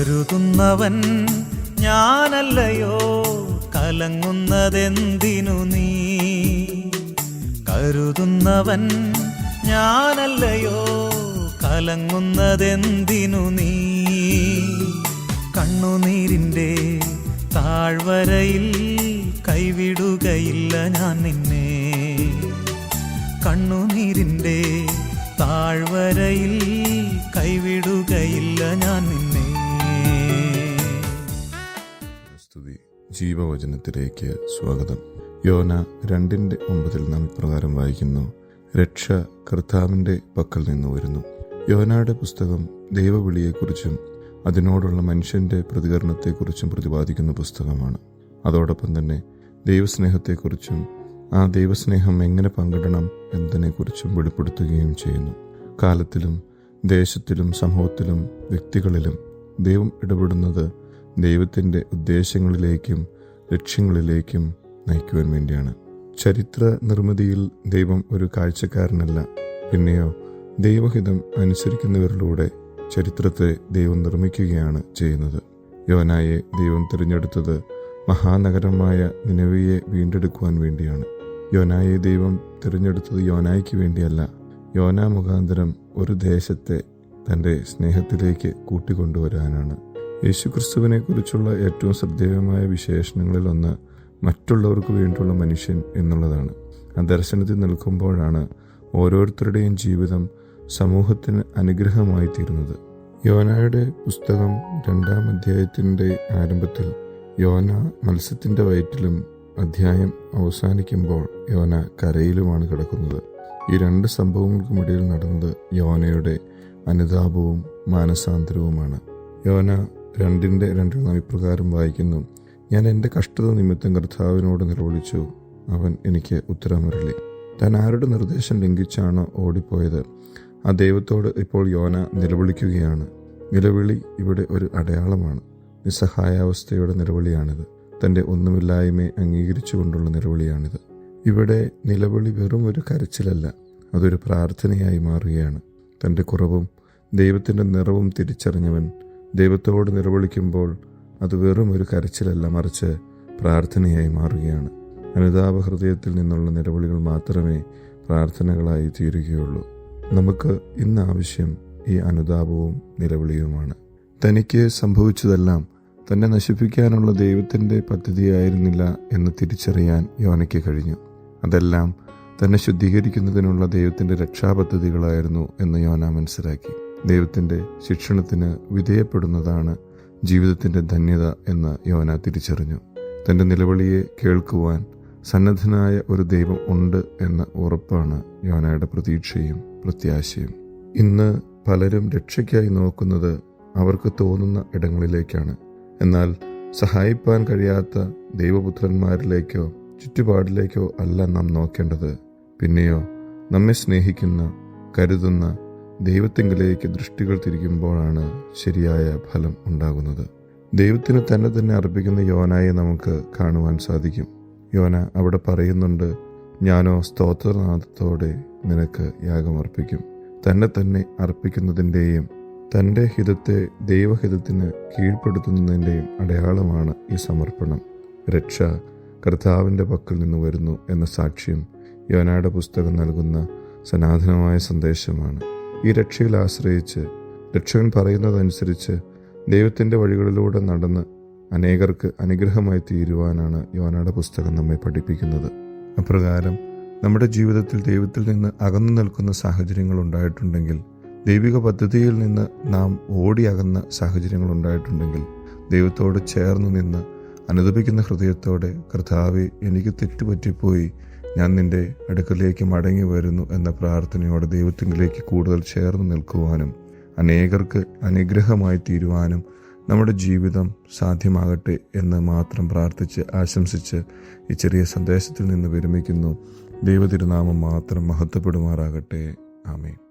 കരുതുന്നവൻ ഞാനല്ലയോ? കലങ്ങുന്നതെന്തിനു നീ? കരുതുന്നവൻ ഞാനല്ലയോ? കലങ്ങുന്നതെന്തിനു നീ? കണ്ണുനീരിന്റെ താഴ്വരയിൽ കൈവിടുകയില്ല ഞാൻ നിന്നെ. കണ്ണുനീരിന്റെ താഴ്വരയിൽ കൈവിടുകയില്ല ജീവവചനത്തിലേക്ക് സ്വാഗതം. യോന രണ്ടിന്റെ ഒമ്പതിൽ നാം ഇപ്രകാരം വായിക്കുന്നു രക്ഷ കർത്താവിന്റെ പക്കൽ നിന്ന് വരുന്നു. യോനയുടെ പുസ്തകം ദൈവവിളിയെക്കുറിച്ചും അതിനോടുള്ള മനുഷ്യന്റെ പ്രതികരണത്തെക്കുറിച്ചും പ്രതിപാദിക്കുന്ന പുസ്തകമാണ്. അതോടൊപ്പം തന്നെ ദൈവസ്നേഹത്തെക്കുറിച്ചും ആ ദൈവസ്നേഹം എങ്ങനെ പങ്കിടണം എന്നതിനെക്കുറിച്ചും വെളിപ്പെടുത്തുകയും ചെയ്യുന്നു. കാലത്തിലും ദേശത്തിലും സമൂഹത്തിലും വ്യക്തികളിലും ദൈവം ഇടപെടുന്നത് ദൈവത്തിന്റെ ഉദ്ദേശങ്ങളിലേക്കും ലക്ഷ്യങ്ങളിലേക്കും നയിക്കുവാൻ വേണ്ടിയാണ്. ചരിത്ര നിർമ്മിതിയിൽ ദൈവം ഒരു കാഴ്ചക്കാരനല്ല. പിന്നെയോ ദൈവഹിതം അനുസരിക്കുന്നവരിലൂടെ ചരിത്രത്തെ ദൈവം നിർമ്മിക്കുകയാണ് ചെയ്യുന്നത്. യോനായെ ദൈവം തിരഞ്ഞെടുത്തത് മഹാനഗരമായ നിലവിയെ വീണ്ടെടുക്കുവാൻ വേണ്ടിയാണ്. യോനായെ ദൈവം തിരഞ്ഞെടുത്തത് യോനായ്ക്ക് വേണ്ടിയല്ല. യോന മുഖാന്തരം ഒരു ദേശത്തെ തന്റെ സ്നേഹത്തിലേക്ക് കൂട്ടിക്കൊണ്ടുവരാനാണ്. യേശുക്രിസ്തുവിനെ കുറിച്ചുള്ള ഏറ്റവും ശ്രദ്ധേയമായ വിശേഷണങ്ങളിൽ ഒന്ന് മറ്റുള്ളവർക്ക് വേണ്ടിയുള്ള മനുഷ്യൻ എന്നുള്ളതാണ്. ആ ദർശനത്തിൽ നിൽക്കുമ്പോഴാണ് ഓരോരുത്തരുടെയും ജീവിതം സമൂഹത്തിന് അനുഗ്രഹമായി തീരുന്നത്. യോനയുടെ പുസ്തകം രണ്ടാം അധ്യായത്തിന്റെ ആരംഭത്തിൽ യോന മത്സ്യത്തിന്റെ വയറ്റിലും അധ്യായം അവസാനിക്കുമ്പോൾ യോന കരയിലുമാണ് കിടക്കുന്നത്. ഈ രണ്ട് സംഭവങ്ങൾക്കുമിടയിൽ നടന്നത് യോനയുടെ അനുതാപവും മാനസാന്തരവുമാണ്. യോന രണ്ടിന്റെ രണ്ടിൽ നാം ഇപ്രകാരം വായിക്കുന്നു. ഞാൻ എന്റെ കഷ്ടത നിമിത്തം കർത്താവിനോട് നിലവിളിച്ചു. അവൻ എനിക്ക് ഉത്തരമരളി. താൻ ആരുടെ നിർദ്ദേശം ലംഘിച്ചാണോ ഓടിപ്പോയത്? ആ ദൈവത്തോട് ഇപ്പോൾ യോന നിലവിളിക്കുകയാണ്. നിലവിളി ഇവിടെ ഒരു അടയാളമാണ്. നിസ്സഹായാവസ്ഥയുടെ നിലവിളിയാണിത്. തന്റെ ഒന്നുമില്ലായ്മയെ അംഗീകരിച്ചുകൊണ്ടുള്ള നിലവിളിയാണിത്. ഇവിടെ നിലവിളി വെറും ഒരു കരച്ചിലല്ല അതൊരു പ്രാർത്ഥനയായി മാറുകയാണ്. തന്റെ കുറവും ദൈവത്തിന്റെ നിറവും തിരിച്ചറിഞ്ഞവൻ ദൈവത്തോട് നിലവിളിക്കുമ്പോൾ അത് വെറും ഒരു കരച്ചിലല്ല മറിച്ച് പ്രാർത്ഥനയായി മാറുകയാണ്. അനുതാപ ഹൃദയത്തിൽ നിന്നുള്ള നിലവിളികൾ മാത്രമേ പ്രാർത്ഥനകളായി തീരുകയുള്ളൂ. നമുക്ക് ഇന്ന് ആവശ്യം ഈ അനുതാപവും നിലവിളിയുമാണ്. തനിക്ക് സംഭവിച്ചതെല്ലാം തന്നെ നശിപ്പിക്കാനുള്ള ദൈവത്തിന്റെ പദ്ധതിയായിരുന്നില്ല എന്ന് തിരിച്ചറിയാൻ യോനയ്ക്ക് കഴിഞ്ഞു. അതെല്ലാം തന്നെ ശുദ്ധീകരിക്കുന്നതിനുള്ള ദൈവത്തിന്റെ രക്ഷാപദ്ധതികളായിരുന്നു എന്ന് യോന മനസ്സിലാക്കി. ദൈവത്തിന്റെ ശിക്ഷണത്തിന് വിധേയപ്പെടുന്നതാണ് ജീവിതത്തിന്റെ ധന്യത എന്ന് യോന തിരിച്ചറിഞ്ഞു. തന്റെ നിലവിളിയെ കേൾക്കുവാൻ സന്നദ്ധനായ ഒരു ദൈവം ഉണ്ട് എന്ന ഉറപ്പാണ് യോനയുടെ പ്രതീക്ഷയും പ്രത്യാശയും. ഇന്ന് പലരും രക്ഷയ്ക്കായി നോക്കുന്നത് അവർക്ക് തോന്നുന്ന ഇടങ്ങളിലേക്കാണ്. എന്നാൽ സഹായിപ്പാൻ കഴിയാത്ത ദൈവപുത്രന്മാരിലേക്കോ ചുറ്റുപാടിലേക്കോ അല്ല നാം നോക്കേണ്ടത്. പിന്നെയോ നമ്മെ സ്നേഹിക്കുന്ന കരുതുന്ന ദൈവത്തിങ്കിലേക്ക് ദൃഷ്ടികൾ തിരിക്കുമ്പോഴാണ് ശരിയായ ഫലം ഉണ്ടാകുന്നത്. ദൈവത്തിന് തന്നെ തന്നെ അർപ്പിക്കുന്ന യോനായെ നമുക്ക് കാണുവാൻ സാധിക്കും. യോന അവിടെ പറയുന്നുണ്ട് ഞാനോ സ്തോത്രനാഥത്തോടെ നിനക്ക് യാഗമർപ്പിക്കും തന്നെ തന്നെ അർപ്പിക്കുന്നതിന്റെയും തന്റെ ഹിതത്തെ ദൈവഹിതത്തിന് കീഴ്പ്പെടുത്തുന്നതിന്റെയും അടയാളമാണ് ഈ സമർപ്പണം. രക്ഷ കർത്താവിന്റെ പക്കൽ നിന്ന് വരുന്നു എന്ന സാക്ഷ്യം യോനയുടെ പുസ്തകം നൽകുന്ന സനാതനമായ സന്ദേശമാണ്. ഈ രക്ഷയിൽ ആശ്രയിച്ച് രക്ഷകൻ പറയുന്നതനുസരിച്ച് ദൈവത്തിന്റെ വഴികളിലൂടെ നടന്ന് അനേകർക്ക് അനുഗ്രഹമായി തീരുവാനാണ് യോനയുടെ പുസ്തകം നമ്മെ പഠിപ്പിക്കുന്നത്. അപ്രകാരം നമ്മുടെ ജീവിതത്തിൽ ദൈവത്തിൽ നിന്ന് അകന്നു നിൽക്കുന്ന സാഹചര്യങ്ങൾ ഉണ്ടായിട്ടുണ്ടെങ്കിൽ ദൈവിക പദ്ധതിയിൽ നിന്ന് നാം ഓടി അകന്ന സാഹചര്യങ്ങൾ ഉണ്ടായിട്ടുണ്ടെങ്കിൽ ദൈവത്തോട് ചേർന്ന് നിന്ന് അനുദപിക്കുന്ന ഹൃദയത്തോടെ കർത്താവെ എനിക്ക് തെറ്റുപറ്റിപ്പോയി ഞാൻ നിന്റെ അടുക്കലേക്ക് മടങ്ങി വരുന്നു എന്ന പ്രാർത്ഥനയോടെ ദൈവത്തിങ്കിലേക്ക് കൂടുതൽ ചേർന്ന് നിൽക്കുവാനും അനേകർക്ക് അനുഗ്രഹമായി തീരുവാനും നമ്മുടെ ജീവിതം സാധ്യമാകട്ടെ എന്ന് മാത്രം പ്രാർത്ഥിച്ച് ആശംസിച്ച് ഈ ചെറിയ സന്ദേശത്തിൽ നിന്ന് വിരമിക്കുന്നു. ദൈവതിരുനാമം മാത്രം മഹത്വപ്പെടുമാറാകട്ടെ. ആമേൻ.